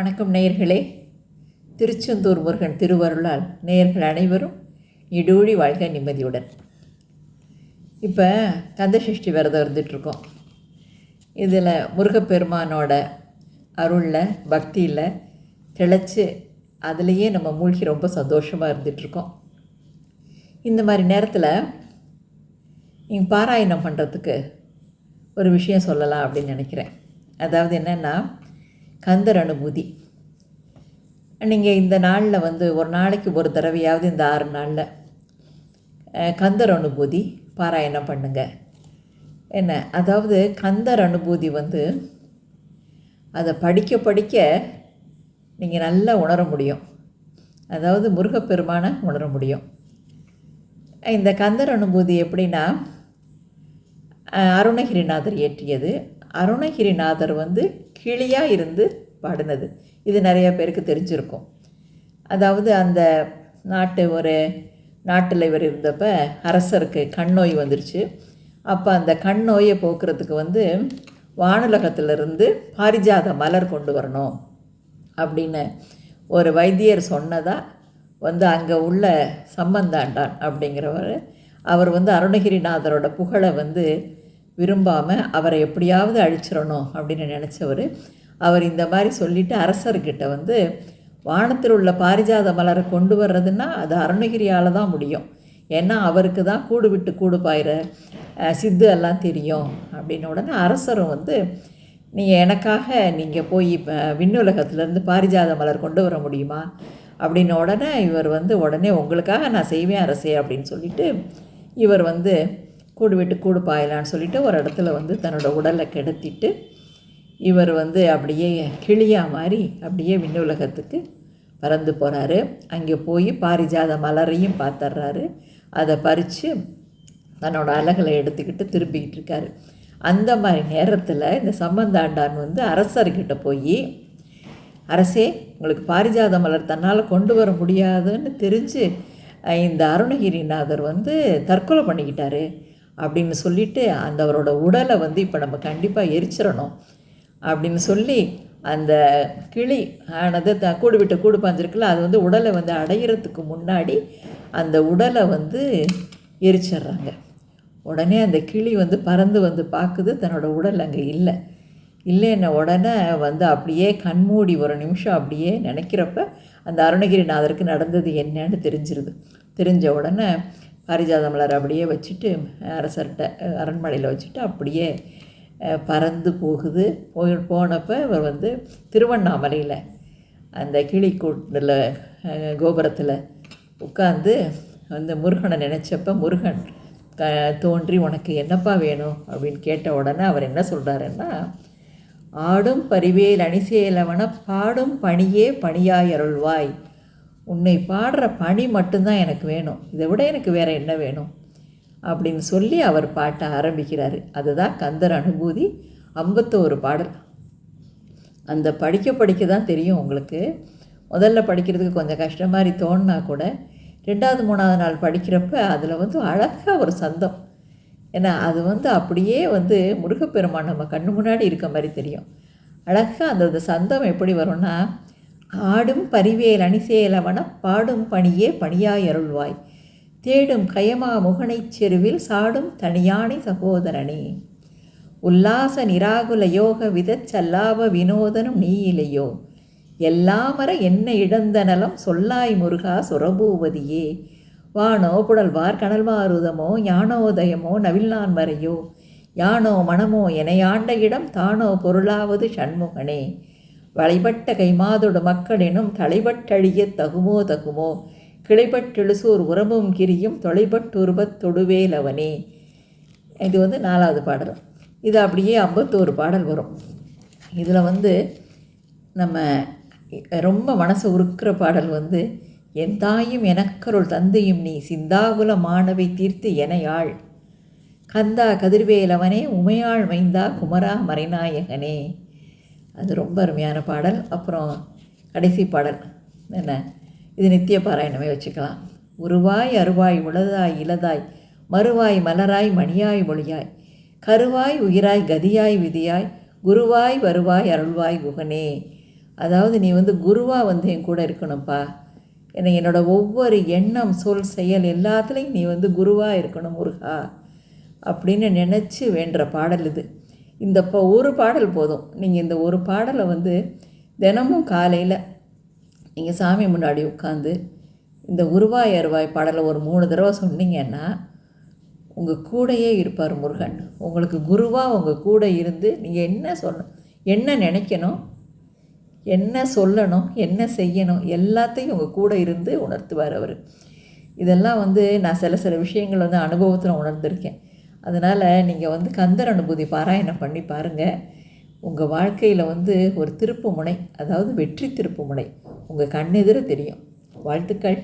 வணக்கம் நேயர்களே. திருச்செந்தூர் முருகன் திருவருளால் நேயர்கள் அனைவரும் இடூழி வாழ்க நிம்மதியுடன். இப்போ கந்தசஷ்டி விரதம் இருந்துகிட்ருக்கோம் இதில் முருகப்பெருமானோட அருளில் பக்தியில் திளைச்சி அதுலேயே நம்ம மூழ்கி ரொம்ப சந்தோஷமாக இருந்துகிட்ருக்கோம் இந்த மாதிரி நேரத்தில் பாராயணம் பண்ணுறதுக்கு ஒரு விஷயம் சொல்லலாம் அப்படின்னு நினைக்கிறேன். அதாவது என்னென்னா கந்தர் அனுபூதி. நீங்கள் இந்த நாளில் வந்து ஒரு நாளைக்கு ஒரு தடவையாவது இந்த ஆறு நாளில் கந்தர் அனுபூதி பாராயணம் பண்ணுங்கள் என்ன? அதாவது கந்தர் அனுபூதி வந்து அதை படிக்க படிக்க நீங்கள் நல்லா உணர முடியும். அதாவது முருகப்பெருமானை உணர முடியும். இந்த கந்தர் அனுபூதி எப்படின்னா அருணகிரிநாதர் இயற்றியது. அருணகிரிநாதர் வந்து கிளியாக இருந்து பாடினது. இது நிறைய பேருக்கு தெரிஞ்சிருக்கும். அதாவது அந்த நாட்டு ஒரு நாட்டில் இவர் இருந்தப்ப அரசருக்கு கண் நோய் வந்துருச்சு. அப்போ அந்த கண் நோயை போக்குறதுக்கு வந்து வானுலகத்திலிருந்து பாரிஜாத மலர் கொண்டு வரணும் அப்படின்னு ஒரு வைத்தியர் சொன்னதாக வந்து அங்கே உள்ள சம்பந்தாண்டான் அப்படிங்கிறவர். அவர் வந்து அருணகிரிநாதரோட புகழை வந்து விரும்பாமல் அவரை எப்படியாவது அழிச்சிடணும் அப்படின்னு நினச்சவர். அவர் இந்த மாதிரி சொல்லிட்டு அரசர்கிட்ட வந்து வானத்தில் உள்ள பாரிஜாத மலரை கொண்டு வர்றதுன்னா அது அருணகிரியால் தான் முடியும். ஏன்னா அவருக்கு தான் கூடு விட்டு கூடு பாயிற சித்து எல்லாம் தெரியும் அப்படின்னு உடனே அரசரும் வந்து நீங்கள் எனக்காக நீங்கள் போய் இப்போ விண்ணுலகத்துலேருந்து பாரிஜாத மலர் கொண்டு வர முடியுமா? அப்படின்ன உடனே இவர் வந்து உடனே உங்களுக்காக நான் செய்வேன் அரசே அப்படின்னு சொல்லிட்டு இவர் வந்து கூடு விட்டு கூடு பாயலான்னு சொல்லிட்டு ஒரு இடத்துல வந்து தன்னோட உடலை கெடுத்திட்டு இவர் வந்து அப்படியே கிளியா மாதிரி அப்படியே விண்ணுலகத்துக்கு பறந்து போகிறாரு அங்கே போய் பாரிஜாத மலரையும் பார்த்துட்றாரு. அதை பறித்து தன்னோட அலகளை எடுத்துக்கிட்டு திரும்பிக்கிட்டு இருக்காரு. அந்த மாதிரி நேரத்தில் இந்த சம்பந்தாண்டான் வந்து அரசர்கிட்ட போய் அரசே உங்களுக்கு பாரிஜாத மலர் தன்னால் கொண்டு வர முடியாதுன்னு தெரிஞ்சு இந்த அருணகிரிநாதர் வந்து தற்கொலை பண்ணிக்கிட்டாரு. அப்படின்னு சொல்லிட்டு அந்த அவரோட உடலை வந்து இப்போ நம்ம கண்டிப்பாக எரிச்சிடணும் அப்படின்னு சொல்லி அந்த கிளி ஆனது த கூடு விட்டு கூடு பாஞ்சிருக்குல்ல அது வந்து உடலை வந்து அடையிறதுக்கு முன்னாடி அந்த உடலை வந்து எரிச்சிடுறாங்க. உடனே அந்த கிளி வந்து பறந்து வந்து பார்க்குது தன்னோட உடல் அங்கே இல்லை. இல்லைன்ன உடனே வந்து அப்படியே கண்மூடி ஒரு நிமிஷம் அப்படியே நினைக்கிறப்ப அந்த அருணகிரிநாதருக்கு நடந்தது என்னன்னு தெரிஞ்சிருது. தெரிஞ்ச உடனே பாரிஜாத மலர் அப்படியே வச்சுட்டு அரசர்கிட்ட அரண்மனையில் வச்சுட்டு அப்படியே பறந்து போகுது. போய் போனப்போ இவர் வந்து திருவண்ணாமலையில் அந்த கிளிக்கூட்டில் கோபுரத்தில் உட்காந்து வந்து முருகனை நினச்சப்ப முருகன் க தோன்றி உனக்கு என்னப்பா வேணும்? அப்படின்னு கேட்ட உடனே அவர் என்ன சொல்கிறாருன்னா ஆடும் பரிவேல் அணிசேலவன பாடும் பணியே பணியாயருள்வாய். அருள்வாய் உன்னை பாடுற பணி மட்டும்தான் எனக்கு வேணும். இதை விட எனக்கு வேறு என்ன வேணும்? அப்படின்னு சொல்லி அவர் பாட்ட ஆரம்பிக்கிறார். அதுதான் கந்தர் அனுபூதி ஐம்பத்தோரு பாடல். அந்த படிக்க படிக்க தான் தெரியும் உங்களுக்கு. முதல்ல படிக்கிறதுக்கு கொஞ்சம் கஷ்டம் மாதிரி தோணுனா கூட ரெண்டாவது மூணாவது நாள் படிக்கிறப்ப அதில் வந்து அழகாக ஒரு சந்தம். ஏன்னா அது வந்து அப்படியே வந்து முருகப்பெருமான் நம்ம கண்ணு முன்னாடி இருக்க மாதிரி தெரியும். அழகாக அந்த சந்தம் எப்படி வரும்னா ஆடும் பரிவேல் அணிசேலவன பாடும் பணியே பணியாய் அருள்வாய் தேடும் கயமா முகனைச் செருவில் சாடும் தனியானை சகோதரனே. உல்லாச நிராகுல யோக விதச்சல்லாப வினோதனும் நீயிலையோ. எல்லாமர என்ன இழந்த நலம் சொல்லாய் முருகா சுரபூவதியே வானோ புடல்வார் கனல்வாருதமோ ஞானோதயமோ நவில்லான் வரையோ. யானோ மனமோ எனையாண்ட இடம் தானோ பொருளாவது சண்முகனே. வளைபட்ட கைமாதொடு மக்களினும் தலைபட்டழிய தகுமோ தகுமோ. கிளைபட்டெழுசூர் உறமும் கிரியும் தொலைபட்டுருபத் தொடுவேலவனே இது வந்து நாலாவது பாடல். இது அப்படியே ஐம்பத்தோரு பாடல் வரும். இதில் வந்து நம்ம ரொம்ப மனசை உருக்கிற பாடல் வந்து என் தாயும் எனக்கருள் தந்தையும் நீ சிந்தாகுல மாணவை தீர்த்து எனையாள். கந்தா கதிர்வேலவனே உமையாள் மைந்தா குமரா மறைநாயகனே. அது ரொம்ப அருமையான பாடல். அப்புறம் கடைசி பாடல். என்ன? இது நித்திய பாராயணமே வச்சுக்கலாம். உருவாய் அருவாய் உளதாய் இலதாய் மறுவாய் மலராய் மணியாய் மொழியாய் கருவாய் உயிராய் கதியாய் விதியாய் குருவாய் வருவாய் அருள்வாய் குகனே. அதாவது நீ வந்து குருவாக வந்து என் கூட இருக்கணும்ப்பா. என்னை என்னோட ஒவ்வொரு எண்ணம் சொல் செயல் எல்லாத்துலேயும் நீ வந்து குருவாக இருக்கணும் முருகா. அப்படின்னு நினச்சி வேண்டுற பாடல் இது. இந்த இப்போ ஒரு பாடல் போதும். நீங்கள் இந்த ஒரு பாடலை வந்து தினமும் காலையில் நீங்கள் சாமி முன்னாடி உட்காந்து இந்த உருவாய் அருவாய் பாடலை ஒரு மூணு தடவை சொன்னீங்கன்னா உங்கள் கூடயே இருப்பார் முருகன். உங்களுக்கு குருவாக உங்கள் கூட இருந்து நீங்கள் என்ன சொல்ல என்ன நினைக்கணும் என்ன சொல்லணும் என்ன செய்யணும் எல்லாத்தையும் உங்கள் கூட இருந்து உணர்த்துவார் அவர். இதெல்லாம் வந்து நான் சில சில விஷயங்கள் வந்து அனுபவத்தில் உணர்ந்திருக்கேன். அதனால் நீங்கள் வந்து கந்தர் அனுபூதி பாராயணம் பண்ணி பாருங்கள் உங்கள் வாழ்க்கையில் வந்து ஒரு திருப்பு முனை அதாவது வெற்றி திருப்பு முனை உங்கள் கண்ணெதிர தெரியும். வாழ்த்துக்கள்.